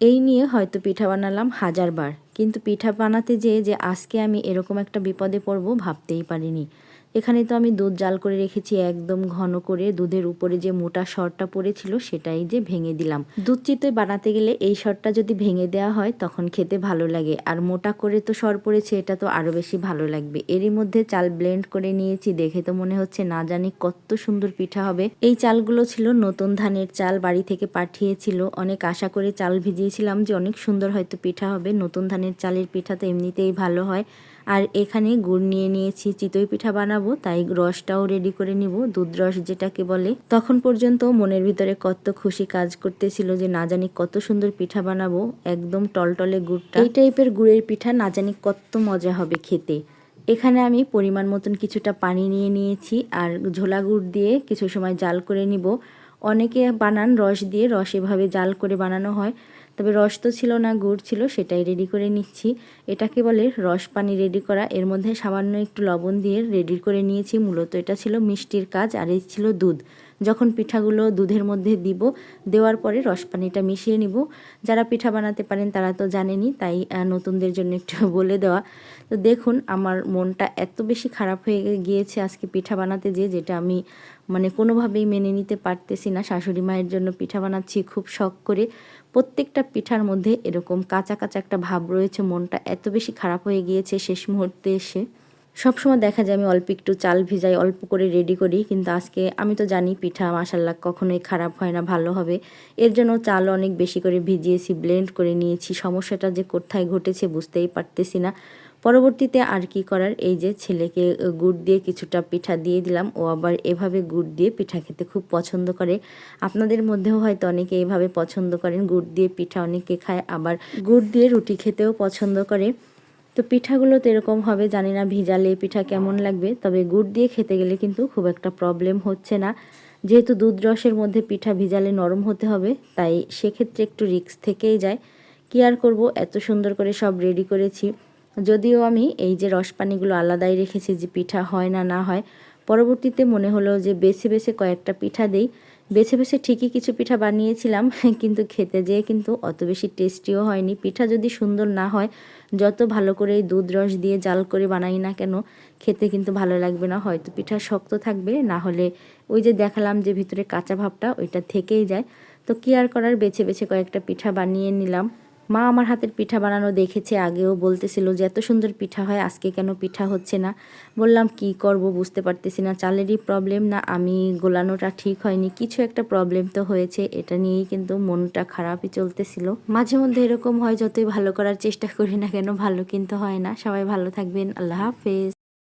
এই নিয়ে হয়তো পিঠা বানালাম হাজারবার। কিন্তু পিঠা বানাতে যেয়ে যে আজকে আমি এরকম একটা বিপদে পড়ব ভাবতেই পারিনি। এখানে তো আমি দুধ জাল করে রেখেছি একদম ঘন করে। দুধের উপরে যে মোটা সরটা পড়েছিল সেটাই যে ভেঙে দিলাম। দুধ চিতই বানাতে গেলে এই সরটা যদি ভেঙে দেওয়া হয় তখন খেতে ভালো লাগে। আর মোটা করে তো সর পড়েছে, এটা তো আরও বেশি ভালো লাগবে। এরই মধ্যে চাল ব্লেন্ড করে নিয়েছি, দেখে তো মনে হচ্ছে না জানি কত সুন্দর পিঠা হবে। এই চালগুলো ছিল নতুন ধানের চাল, বাড়ি থেকে পাঠিয়েছিল। অনেক আশা করে চাল ভিজিয়েছিলাম যে অনেক সুন্দর হয়তো পিঠা হবে। নতুন ধানের চালের পিঠা তো এমনিতেই ভালো হয়। আর এখানে গুড় নিয়ে নিয়েছি, চিতই পিঠা বানাবো। তাই রসটাও রেডি করে নিব। দুধ রস যেটাকে বলে, তখন পর্যন্ত মনের ভিতরে কত খুশি কাজ করতেছিল যে না জানি কত সুন্দর পিঠা বানাবো, একদম টলটলে গুড়টা। এই টাইপের গুড়ের পিঠা না জানি কত মজা হবে খেতে। এখানে আমি পরিমাণ মতন কিছুটা পানি নিয়ে নিয়েছি, আর ঝোলা গুড় দিয়ে কিছু সময় জাল করে নিব। অনেকে বানান, রস দিয়ে, রস এভাবে জাল করে বানানো হয়। তবে রস তো ছিল না, গুড় ছিল, সেটাই রেডি করে নিচ্ছি। এটাকে বলে রস পানি রেডি করা। এর মধ্যে সামান্য একটু লবণ দিয়ে রেডি করে নিয়েছি। মূলত এটা ছিল মিষ্টির কাজ, আর এই ছিল দুধ। যখন পিঠাগুলো দুধের মধ্যে দিব, দেওয়ার পরে রস পানিটা মিশিয়ে নিব। যারা পিঠা বানাতে পারেন তারা তো জানেনি তাই নতুনদের জন্য একটু বলে দেওয়া। তো দেখুন, আমার মনটা এত বেশি খারাপ হয়ে গিয়েছে আজকে পিঠা বানাতে যে, যেটা আমি মানে কোনোভাবেই মেনে নিতে পারতেছি না। শাশুড়ি মায়ের জন্য পিঠা বানাচ্ছি খুব শখ করে। প্রত্যেকটা পিঠার মধ্যে এরকম কাঁচা কাঁচা একটা ভাব রয়েছে। মনটা এত বেশি খারাপ হয়ে গিয়েছে শেষ মুহূর্তে এসে। সবসময় দেখা যায় আমি অল্প একটু চাল ভিজাই, অল্প করে রেডি করি। কিন্তু আজকে আমি তো জানি পিঠা মাসাল্লাহ কখনোই খারাপ হয় না, ভালো হবে। এর জন্য চাল অনেক বেশি করে ভিজিয়েছি ব্লেন্ড করে নিয়েছি। সমস্যাটা যে কোথায় ঘটেছে বুঝতেই পারতেছি না। পরবর্তীতে আর কি করার? এই যে ছেলেকে গুড় দিয়ে কিছুটা পিঠা দিয়ে দিলাম। ও আবার এভাবে গুড় দিয়ে পিঠা খেতে খুব পছন্দ করে। আপনাদের মধ্যেও হয়তো অনেকে এভাবে পছন্দ করেন। গুড় দিয়ে পিঠা অনেকে খায়, আবার গুড় দিয়ে রুটি খেতেও পছন্দ করে। তো পিঠাগুলো তো এরকম হবে, জানি না ভিজালে পিঠা কেমন লাগবে, তবে গুড় দিয়ে খেতে গেলে কিন্তু খুব একটা প্রবলেম হচ্ছে না। যেহেতু দুধ রসের মধ্যে পিঠা ভিজালে নরম হতে হবে, তাই সেক্ষেত্রে একটু রিক্স থেকেই যায়। কি আর করব, এত সুন্দর করে সব রেডি করেছি। যদিও আমি এই যে রসপানিগুলো আলাদাই রেখেছি যে পিঠা হয় না না হয় পরবর্তীতে মনে হলো যে বেছে বেছে কয়েকটা পিঠা দেই। বেছে বেছে ঠিকই কিছু পিঠা বানিয়েছিলাম, কিন্তু খেতে যেয়ে কিন্তু অত বেশি টেস্টিও হয়নি। পিঠা যদি সুন্দর না হয়, যত ভালো করে দুধ রস দিয়ে জাল করে বানাই না কেন, খেতে কিন্তু ভালো লাগবে না। হয়তো পিঠা শক্ত থাকবে, না হলে ওই যে দেখালাম যে ভিতরে কাঁচা ভাবটা, ওইটা থেকেই যায়। তো কি আর করার? বেছে বেছে কয়েকটা পিঠা বানিয়ে নিলাম। মা আমার হাতের পিঠা বানানো দেখেছে আগেও, বলতেছিল যে এত সুন্দর পিঠা হয়, আজকে কেন পিঠা হচ্ছে না? বললাম, কি করব বুঝতে পারতেছি না, চালেরই প্রবলেম না, আমি গোলানোটা ঠিক হয়নি। কিছু একটা প্রবলেম তো হয়েছে, এটা নিয়েই কিন্তু মনটা খারাপই চলতেছিল। মাঝে মধ্যে এরকম হয়, যতই ভালো করার চেষ্টা করি না কেন, ভালো কিন্তু হয় না। সবাই ভালো থাকবেন, আল্লাহ হাফেজ।